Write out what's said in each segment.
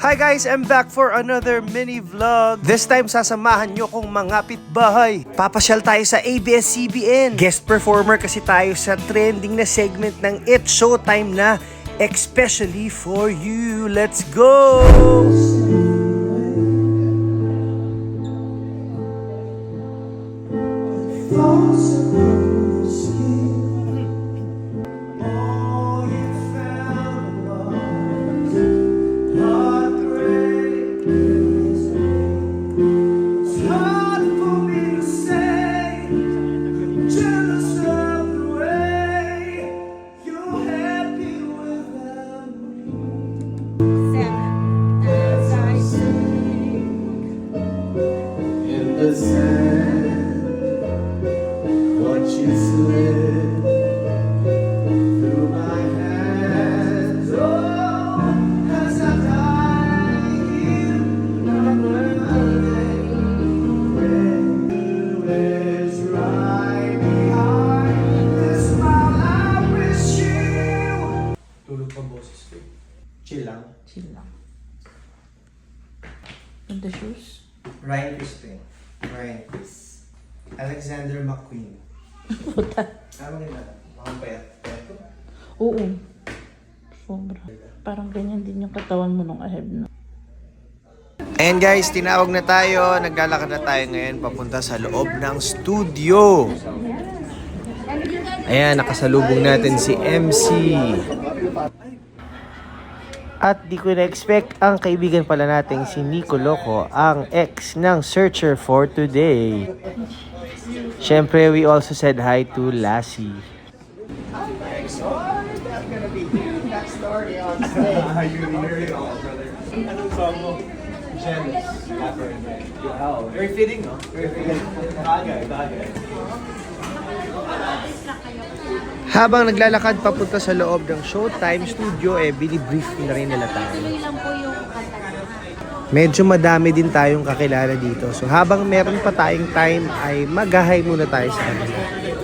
Hi guys, I'm back for another mini vlog. This time sasamahan nyo kong mga pitbahay. Papasyal tayo sa ABS-CBN. Guest performer kasi tayo sa trending na segment ng It's Showtime na Especially for You. Let's go! in Chill lang. Chill lang. And the shoes? Ryan Crispin. Ryan Chris. Alexander McQueen. Puta. Ano nila? Mukhang payat. Payat ko. Oo. Sobra. Parang ganyan din yung katawan mo nung aheb na. And guys, tinawag na tayo. Naglalakad na tayo ngayon papunta sa loob ng studio. Ayan, nakasalubong natin si MC. At di ko na-expect ang kaibigan pala nating si Nico Loco, ang ex ng Searcher for Today. Siyempre, we also said hi to Lassie. Anong song mo? Jealous. Very fitting, no? Very fitting. Bagay, bagay. Habang naglalakad papunta sa loob ng Showtime Studio, eh, binibrief na rin nila tayo. lang po yung. Medyo madami din tayong kakilala dito. So habang meron pa tayong time ay magahay muna tayo sa kanila.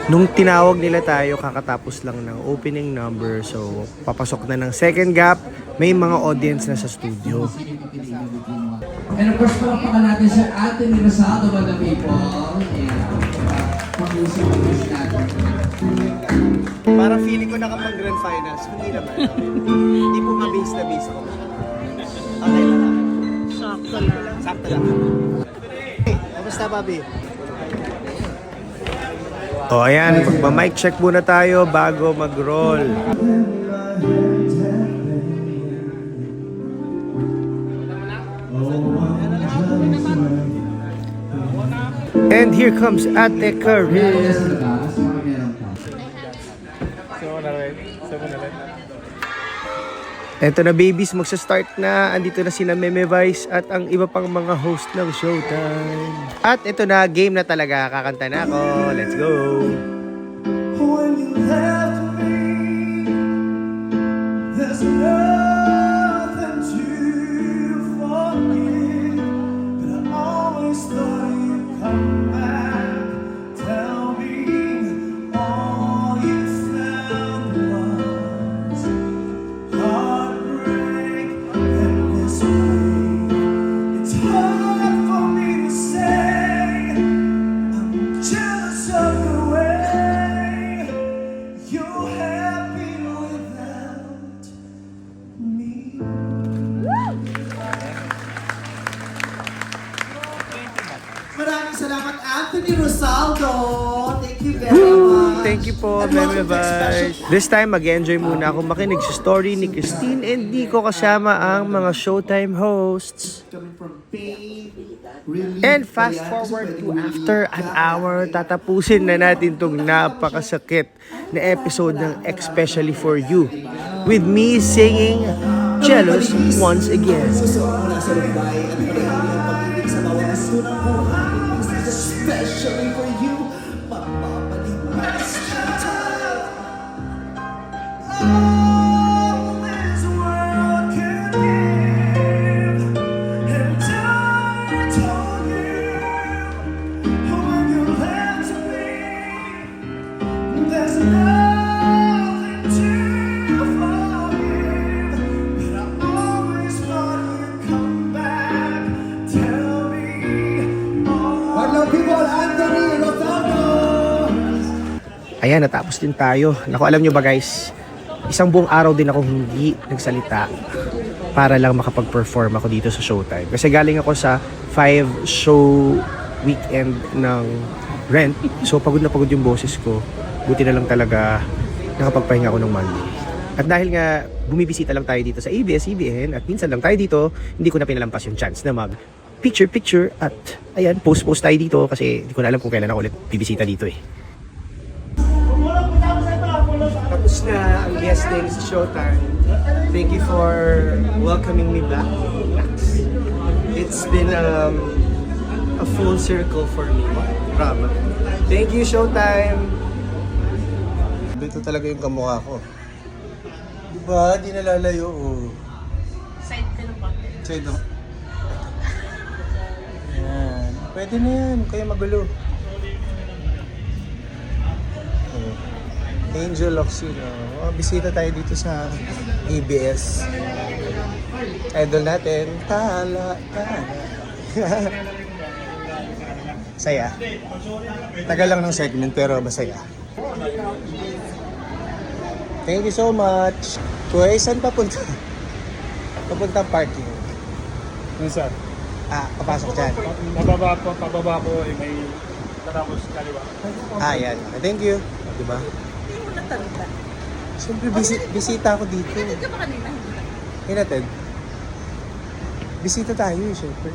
Nung tinawag nila tayo kakatapos lang ng opening number. So papasok na ng second gap, may mga audience na sa studio. And of course, palakpakan natin si Anthony Rosado ba the people? Yeah. Parang feeling ko nakapag grand finals. Hindi naman. Hindi po mabase na base ako. Okay lang. Sakto lang. Sakto lang. Hey, kamusta, Bobby? O, oh, ayan. Magpa-mic check muna tayo bago mag-roll. And here comes Ate Yes, Eto na babies, magsa-start na. Andito na sina Meme Vice at ang iba pang mga host ng Showtime. At ito na, game na talaga. Kakanta na ako. Let's go! When you left me, there's nothing Anthony Rosaldo. Thank you very much. Thank you po, And Meme welcome to This time, mag-enjoy muna ako makinig sa story ni Christine and Nico kasama ang mga Showtime hosts. Coming from pain, relief, And fast kaya forward to after relief an ka. hour, tatapusin na natin tong napakasakit na episode ng Especially For You. With me singing Jealous once again. Susuot mo lang sa at pag-ibig sa bawat buhay. Ayan, natapos din tayo. Naku, alam nyo ba guys, isang buong araw din akong hindi nagsalita para lang makapag-perform ako dito sa Showtime. Kasi galing ako sa 5 show weekend ng Rent. So pagod na pagod yung boses ko. Buti na lang talaga nakapagpahinga ako ng Monday. At dahil nga bumibisita lang tayo dito sa ABS-CBN at minsan lang tayo dito, hindi ko na pinalampas yung chance na mag picture-picture at ayan, post-post tayo dito kasi hindi ko na alam kung kailan ako ulit bibisita dito eh. Tapos na ang guesting sa Showtime. Thank you for welcoming me back. It's been um, a full circle for me. Drama. Thank you, Showtime! Dito talaga yung kamukha ko. Diba? Di nalalayo. Oh. Side ka lang ba? Side no? Yan. Pwede na yan. Kaya magulo. Oh. Angel Oxino. Oh, bisita tayo dito sa ABS. Idol natin. Tala, tala. Saya. Tagal lang ng segment pero masaya. Thank you so much. Kuya, saan papunta? Papuntang parking. Sir. Ah, papasok dyan. Pababa po, pababa po eh, may tatapos kaliwa. Ah, yan. Thank you. Diba? Hindi mo natanda. Siyempre, bisi- bisita ako dito. Hindi ka ba kanina? Hinatid. Bisita tayo eh, syempre.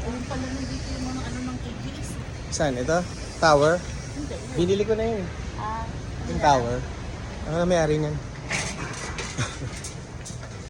Ayun pala nandito yung mga ano ng ABS. Saan? Ito? Tower? Binili ko na yun. Ah, Yung tower. Ano na may-ari niyan?